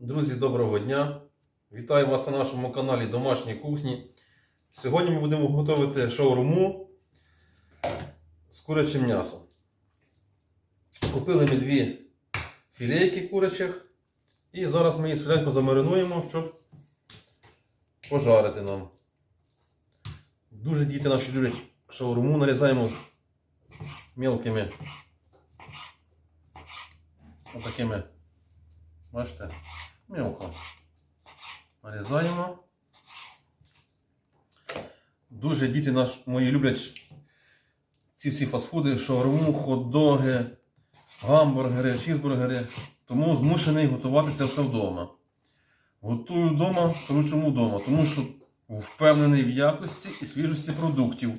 Друзі, доброго дня! Вітаю вас на нашому каналі Домашній кухні. Сьогодні ми будемо готувати шаурму з курячим м'ясом. Купили ми дві філейки курячих і зараз ми їх швиденько замаринуємо, щоб пожарити нам. Дуже діти наші люблять шаурму, нарізаємо мелкими отакими, бачите, мелко нарізаємо. Дуже діти наш, мої люблять ці всі фастфуди, шаурму, хот-доги, гамбургери, чізбургери. Тому змушений готувати це все вдома. Готую вдома, скажу чому вдома, тому що впевнений в якості і свіжості продуктів.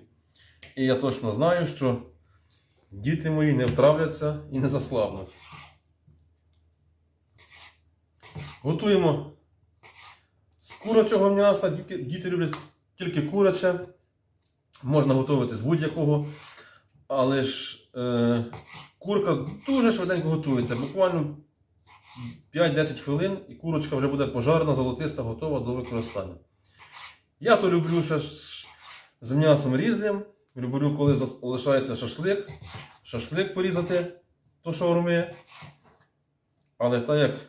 І я точно знаю, що діти мої не втравляться і не заслабнуть. Готуємо з курячого м'яса. Діти, діти люблять тільки куряче. Можна готувати з будь-якого. Але ж е, курка дуже швиденько готується. Буквально 5-10 хвилин і курочка вже буде пожарена, золотиста, готова до використання. Я то люблю ще з м'ясом різним. Люблю, коли залишається шашлик. Шашлик порізати то шаурми. Але так як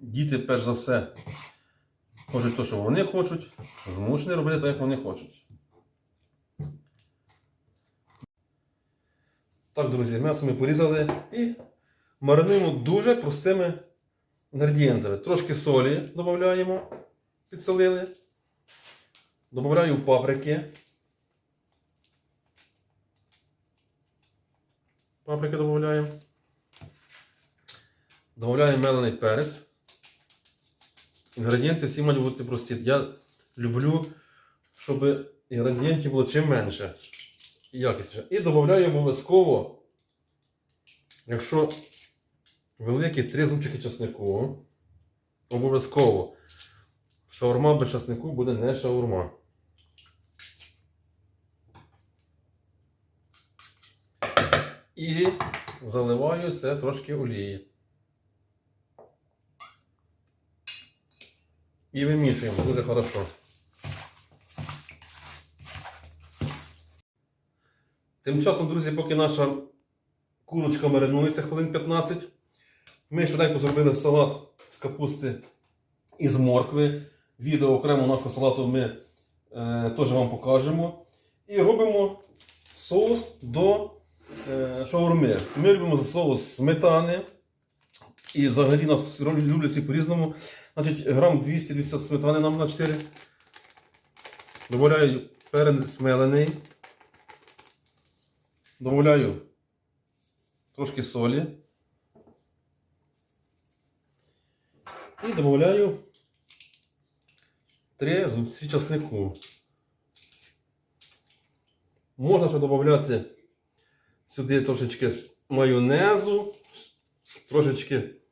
діти, перш за все, хочуть те, що вони хочуть, змушені робити так, як вони хочуть. Так, друзі, м'ясо ми порізали і маринуємо дуже простими інгредієнтами. Трошки солі додаємо, підсолили. Добавляю паприки. Паприки додаємо. Додаємо мелений перець. Інгредієнти всі мають бути прості. Я люблю, щоб інгредієнтів було чим менше і якісніше. І додаю обов'язково, якщо великі три зубчики чеснику, обов'язково шаурма без чеснику буде не шаурма. І заливаю це трошки олії. І вимішуємо дуже хорошо. Тим часом, друзі, поки наша курочка маринується хвилин 15, ми швиденько зробили салат з капусти і з моркви. Відео окремо нашого салату ми е, теж вам покажемо. І робимо соус до е, шаурми. Ми любимо соус сметани. І взагалі нас люблять всі по-різному. Значить, грам 200-200 сметани нам на 4. Добавляю пересмелений. Добавляю трошки солі. І додаю 3 зубці часнику. Можна ще додати сюди трошечки майонезу, трошечки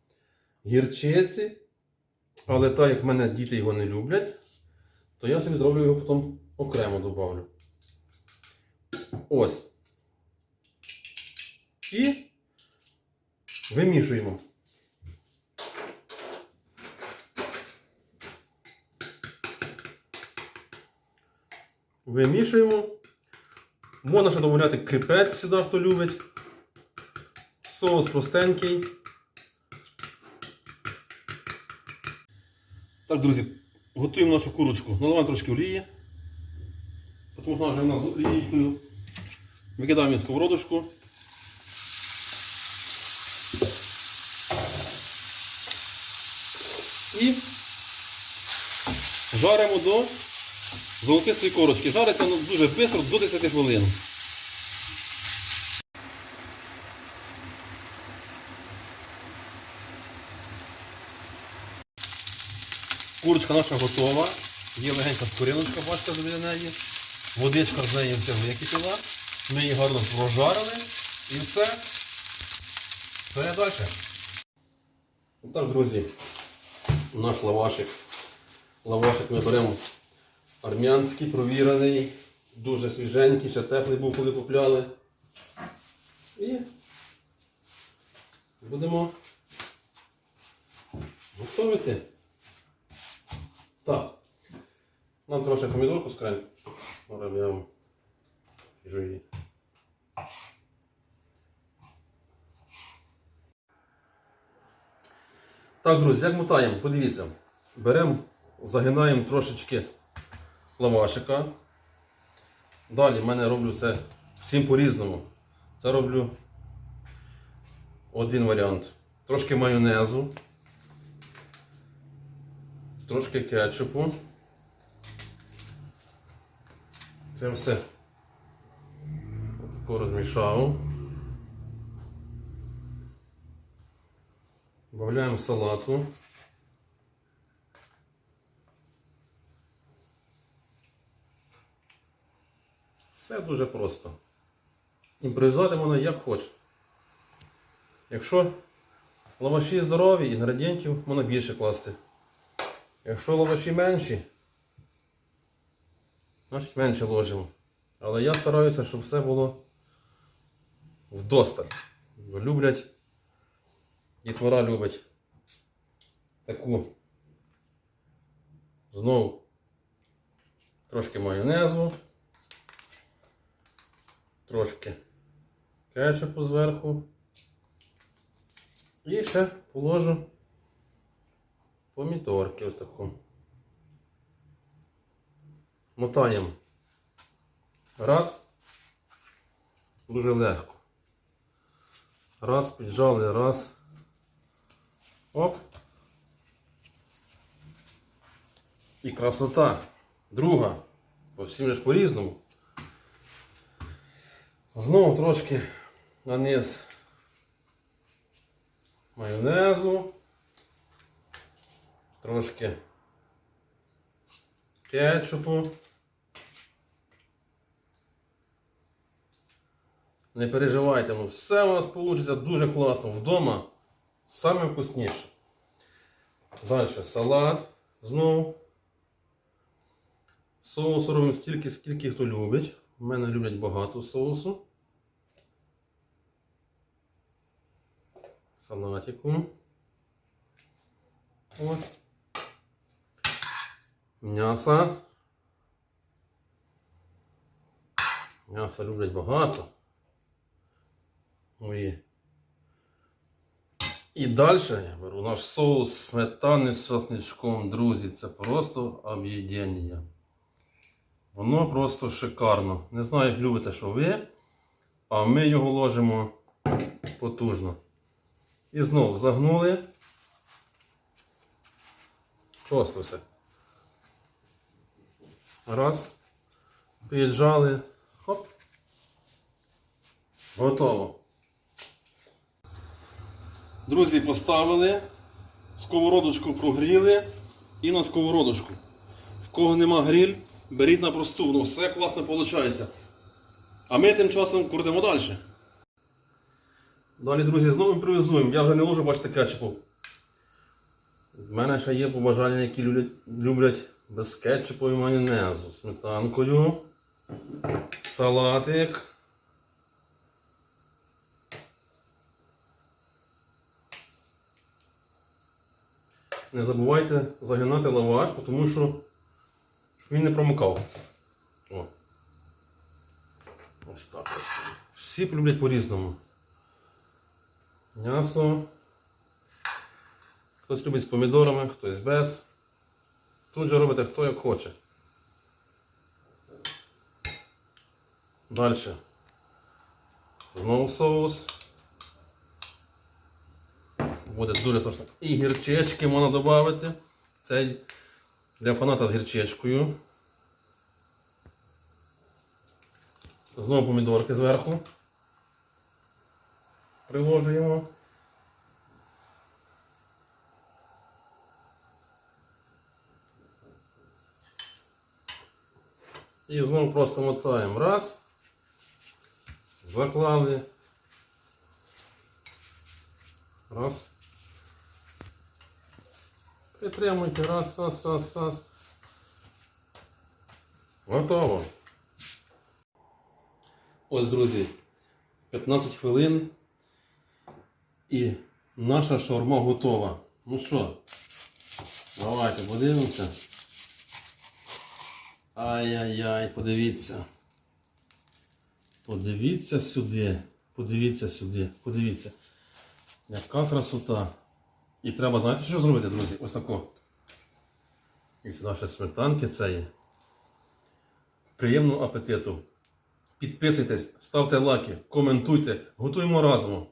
гірчиці. Але так як в мене діти його не люблять, то я собі зроблю його потім окремо добавлю. Ось. І вимішуємо. Вимішуємо. Можна ще додати кріпець сюди, хто любить. Соус простенький. Так, друзі, готуємо нашу курочку. Наливаємо трошки олії. Тому що вона вже в нас олійкою. Викидаємо сковородочку. І жаримо до золотистої корочки. Жариться воно дуже швидко, до 10 хвилин. Курочка наша готова. Є легенька скориночка, бачите, біля неї. Водичка з неї все википіла. Ми її гарно прожарили і все. Далі. Так, друзі, наш лавашик. Лавашик ми беремо армянський, провірений, дуже свіженький, ще теплий був, коли купляли. І будемо готувати. Так. Нам трошки помідорку скрем. Я її. Так, друзі, як мотаємо, подивіться. Беремо, загинаємо трошечки лавашика. Далі в мене роблю це всім по-різному. Це роблю один варіант. Трошки майонезу, трошки кетчупу. Це все отако розмішав. Добавляємо салату. Все дуже просто. Імпровізувати можна як хочеш. Якщо лаваші здорові, інгредієнтів можна більше класти. Якщо лаваші менші, значить менше ложимо. Але я стараюся, щоб все було вдосталь. Люблять, дітвора любить таку знову трошки майонезу, трошки кетчупу зверху. І ще положу помідорки ось таку. Мотаємо. Раз. Дуже легко. Раз, піджали, раз. Оп. І красота. Друга. Бо всім ж по-різному. Знову трошки на низ майонезу. Трошки кетчупу. Не переживайте, ну все у вас вийде дуже класно. Вдома саме вкусніше. Далі салат знову. Соусу робимо стільки, скільки хто любить. У мене люблять багато соусу. Салатику. Ось. М'ясо. М'ясо люблять багато. Мої. І далі я беру наш соус сметани з часничком, друзі. Це просто об'єднання. Воно просто шикарно. Не знаю, як любите, що ви, а ми його ложимо потужно. І знову загнули. Просто все. Раз. Піджали. Хоп. Готово. Друзі, поставили, сковородочку прогріли і на сковородочку. В кого нема гриль, беріть на просту, ну все класно виходить. А ми тим часом крутимо далі. Далі, друзі, знову імпровізуємо. Я вже не ложу, бачите, кетчупу. В мене ще є побажання, які люблять без кетчупу і майонезу. Сметанкою, салатик. Не забувайте загинати лаваш, тому що він не промокав. О. Ось так. Всі люблять по-різному. М'ясо. Хтось любить з помідорами, хтось без. Тут же робите хто як хоче. Далі. Знову соус. Буде дуже смачно. І гірчички можна додати. Це для фаната з гірчичкою. Знову помідорки зверху. Приложуємо. І знову просто мотаємо. Раз. Заклали. Раз. Притримуйте. Раз, раз, раз, раз. Готово. Ось, друзі, 15 хвилин і наша шаурма готова. Ну що, Давайте подивимося. Ай-яй-яй, подивіться. Подивіться сюди. Подивіться сюди. Подивіться. Яка красота. І треба, знаєте, що зробити, друзі? Ось тако. І сюди ще сметанки це є. Приємного апетиту. Підписуйтесь, ставте лайки, коментуйте, готуємо разом.